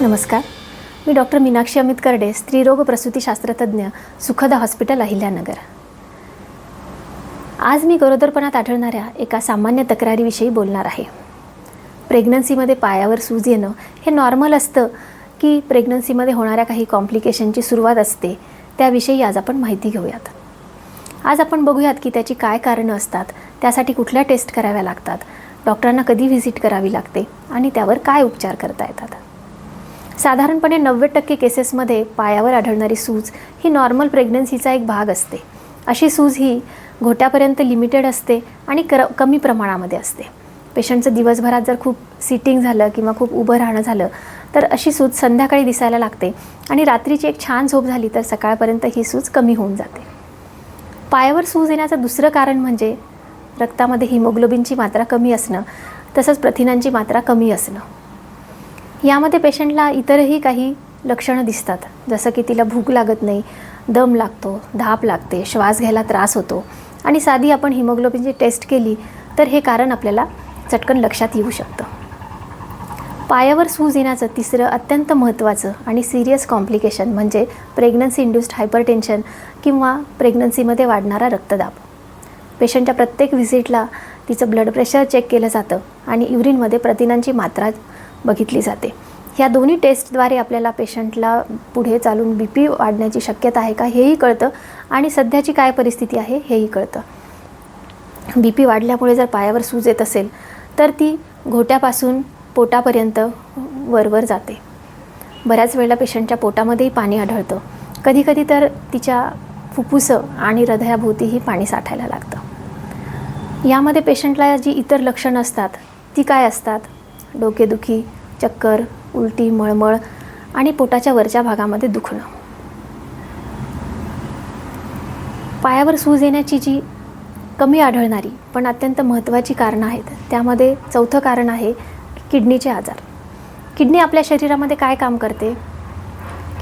नमस्कार. मी डॉक्टर मीनाक्षी अमित करडे स्त्रीरोग प्रसूतीशास्त्रतज्ञ सुखदा हॉस्पिटल अहिल्यानगर. आज मी गरोदरपणात आढळणाऱ्या एका सामान्य तक्रारीविषयी बोलणार आहे. प्रेग्नन्सीमध्ये पायावर सूज येणं हे नॉर्मल असतं की प्रेग्नन्सीमध्ये होणाऱ्या काही कॉम्प्लिकेशनची सुरुवात असते त्याविषयी आज आपण माहिती घेऊयात. आज आपण बघूयात की त्याची काय कारणं असतात त्यासाठी कुठल्या टेस्ट कराव्या लागतात डॉक्टरांना कधी व्हिजिट करावी लागते आणि त्यावर काय उपचार करता येतात. साधारणपणे नव्वद टक्के केसेसमध्ये पायावर आढळणारी सूज ही नॉर्मल प्रेग्नन्सीचा एक भाग असते. अशी सूज ही घोट्यापर्यंत लिमिटेड असते आणि कर कमी प्रमाणामध्ये असते. पेशंटचं दिवसभरात जर खूप सिटिंग झालं किंवा खूप उभं राहणं झालं तर अशी सूज संध्याकाळी दिसायला लागते आणि रात्रीची एक छान झोप झाली तर सकाळपर्यंत ही सूज कमी होऊन जाते. पायावर सूज येण्याचं दुसरं कारण म्हणजे रक्तामध्ये हिमोग्लोबिनची मात्रा कमी असणं तसंच प्रथिनांची मात्रा कमी असणं. यामध्ये पेशंटला इतरही काही लक्षणं दिसतात. जसं की तिला भूक लागत नाही दम लागतो धाप लागते श्वास घ्यायला त्रास होतो आणि साधी आपण हिमोग्लोबिनची टेस्ट केली तर हे कारण आपल्याला चटकन लक्षात येऊ शकतं. पायावर सूज येण्याचं तिसरं अत्यंत महत्त्वाचं आणि सिरियस कॉम्प्लिकेशन म्हणजे प्रेग्नन्सी इंड्युस्ड हायपरटेन्शन किंवा प्रेग्नन्सीमध्ये वाढणारा रक्तदाब. पेशंटच्या प्रत्येक व्हिजिटला तिचं ब्लड प्रेशर चेक केलं जातं आणि युरिनमध्ये प्रथिनांची मात्रा बघितली जाते. ह्या दोन्ही टेस्टद्वारे आपल्याला पेशंटला पुढे चालून बी पी वाढण्याची शक्यता आहे का हेही कळतं. आणि सध्याची काय परिस्थिती आहे हेही कळतं. बी पी वाढल्यामुळे जर पायावर सूज येत असेल तर ती घोट्यापासून पोटापर्यंत वरवर जाते. बऱ्याच वेळेला पेशंटच्या पोटामध्येही पाणी आढळतं. कधीकधी तर तिच्या फुफ्फुसं आणि हृदयाभोवतीही पाणी साठायला लागतं. यामध्ये पेशंटला जी इतर लक्षणं असतात ती काय असतात? डोकेदुखी चक्कर उलटी मळमळ आणि पोटाच्या वरच्या भागामध्ये दुखणं. पायावर सूज येण्याची जी कमी आढळणारी पण अत्यंत महत्त्वाची कारणं आहेत. त्यामध्ये चौथं कारण आहे किडनीचे आजार. किडनी आपल्या शरीरामध्ये काय काम करते?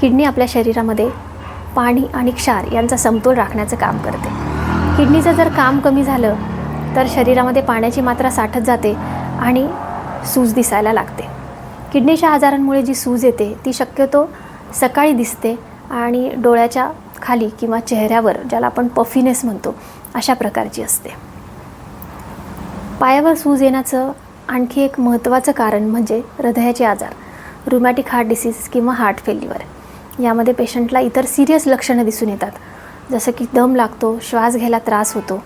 किडनी आपल्या शरीरामध्ये पाणी आणि क्षार यांचा समतोल राखण्याचं काम करते. किडनीचं जर काम कमी झालं तर शरीरामध्ये पाण्याची मात्रा साठत जाते आणि सूज दिसायला लागते. किडनीच्या आजारांमुळे जी सूज येते ती शक्यतो सकाळी दिसते आणि डोळ्याच्या खाली किंवा चेहऱ्यावर ज्याला आपण पफिनेस म्हणतो अशा प्रकारची असते. पायावर सूज येण्याचं आणखी एक महत्त्वाचं कारण म्हणजे हृदयाचे आजार रुमॅटिक हार्ट डिसीज किंवा हार्ट फेल्युअर यामध्ये पेशंटला इतर सिरियस लक्षणं दिसून येतात. जसं की दम लागतो श्वास घ्यायला त्रास होतो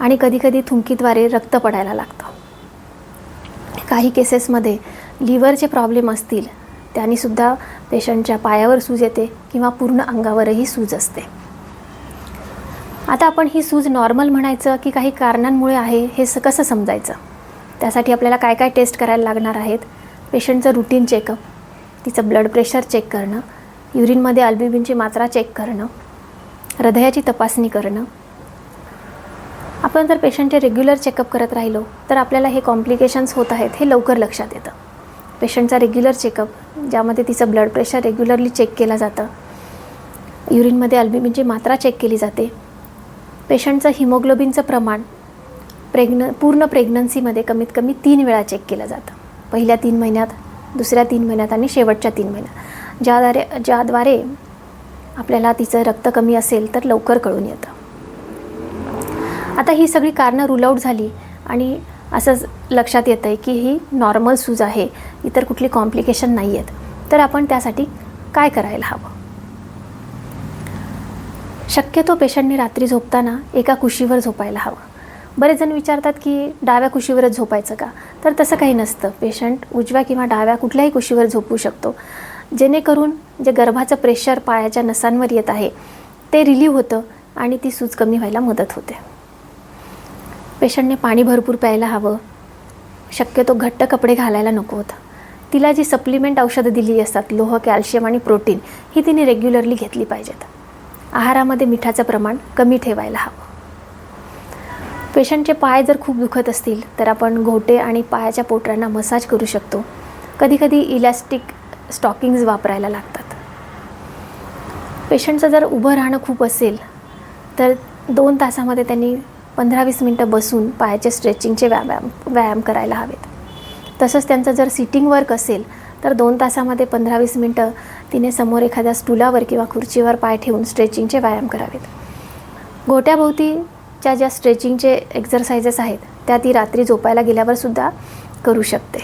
आणि कधीकधी थुंकीद्वारे रक्त पडायला लागतं. काही केसेसमध्ये लिव्हरचे प्रॉब्लेम असतील त्यांनीसुद्धा पेशंटच्या पायावर सूज येते किंवा पूर्ण अंगावरही सूज असते. आता आपण ही सूज नॉर्मल म्हणायचं की काही कारणांमुळे आहे हे स कसं समजायचं? त्यासाठी आपल्याला काय काय टेस्ट करायला लागणार आहेत? पेशंटचं रुटीन चेकअप तिचं ब्लड प्रेशर चेक करणं युरिनमध्ये अल्बिबिनची मात्रा चेक करणं हृदयाची तपासणी करणं आपण जर पेशंटचे रेग्युलर चेकअप करत राहिलो तर आपल्याला हे कॉम्प्लिकेशन्स होत आहेत हे लवकर लक्षात येतं. पेशंटचा रेग्युलर चेकअप ज्यामध्ये तिचं ब्लड प्रेशर रेग्युलरली चेक केलं जातं. युरिनमध्ये अल्बिमिनची मात्रा चेक केली जाते. पेशंटचं हिमोग्लोबिनचं प्रमाण प्रेग्न पूर्ण प्रेग्नन्सीमध्ये कमीत कमी तीन वेळा चेक केलं जातं. पहिल्या तीन महिन्यात दुसऱ्या तीन महिन्यात आणि शेवटच्या तीन महिन्यात. ज्याद्वारे ज्याद्वारे आपल्याला तिचं रक्त कमी असेल तर लवकर कळून येतं. आता ही सगळी कारणं रूल आऊट झाली आणि असंच लक्षात येतं आहे की ही नॉर्मल सूज आहे इतर कुठली कॉम्प्लिकेशन नाही आहेत तर आपण त्यासाठी काय करायला हवं? शक्यतो पेशंटने रात्री झोपताना एका कुशीवर झोपायला हवं. बरेच जण विचारतात की डाव्या कुशीवरच झोपायचं का? तर तसं काही नसतं. पेशंट उजव्या किंवा डाव्या कुठल्याही कुशीवर झोपू शकतो. जेणेकरून जे गर्भाचं प्रेशर पायाच्या नसांवर येत आहे ते रिलीव्ह होतं आणि ती सूज कमी व्हायला मदत होते. पेशंटने पाणी भरपूर प्यायला हवं. शक्यतो घट्ट कपडे घालायला नको होतं. तिला जी सप्लिमेंट औषधं दिली असतात लोह कॅल्शियम आणि प्रोटीन ही तिने रेग्युलरली घेतली पाहिजेत. आहारामध्ये मिठाचं प्रमाण कमी ठेवायला हवं. पेशंटचे पाय जर खूप दुखत असतील तर आपण घोटे आणि पायाच्या पोटऱ्यांना मसाज करू शकतो. कधीकधी इलॅस्टिक स्टॉकिंग्ज वापरायला लागतात. पेशंटचं जर उभं राहणं खूप असेल तर दोन तासामध्ये त्यांनी पंधरा वीस मिनटं बसून पायाचे स्ट्रेचिंगचे व्यायाम व्यायाम करायला हवेत. तसंच त्यांचं जर सिटिंग वर्क असेल तर दोन तासामध्ये पंधरा वीस मिनटं तिने समोर एखाद्या स्टुलावर किंवा खुर्चीवर पाय ठेवून स्ट्रेचिंगचे व्यायाम करावेत. गोट्याभोवतीच्या ज्या स्ट्रेचिंगचे एक्झरसाइजेस आहेत त्या ती रात्री झोपायला गेल्यावरसुद्धा करू शकते.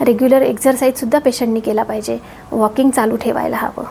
रेग्युलर एक्झरसाईजसुद्धा पेशंटनी केला पाहिजे. वॉकिंग चालू ठेवायला हवं.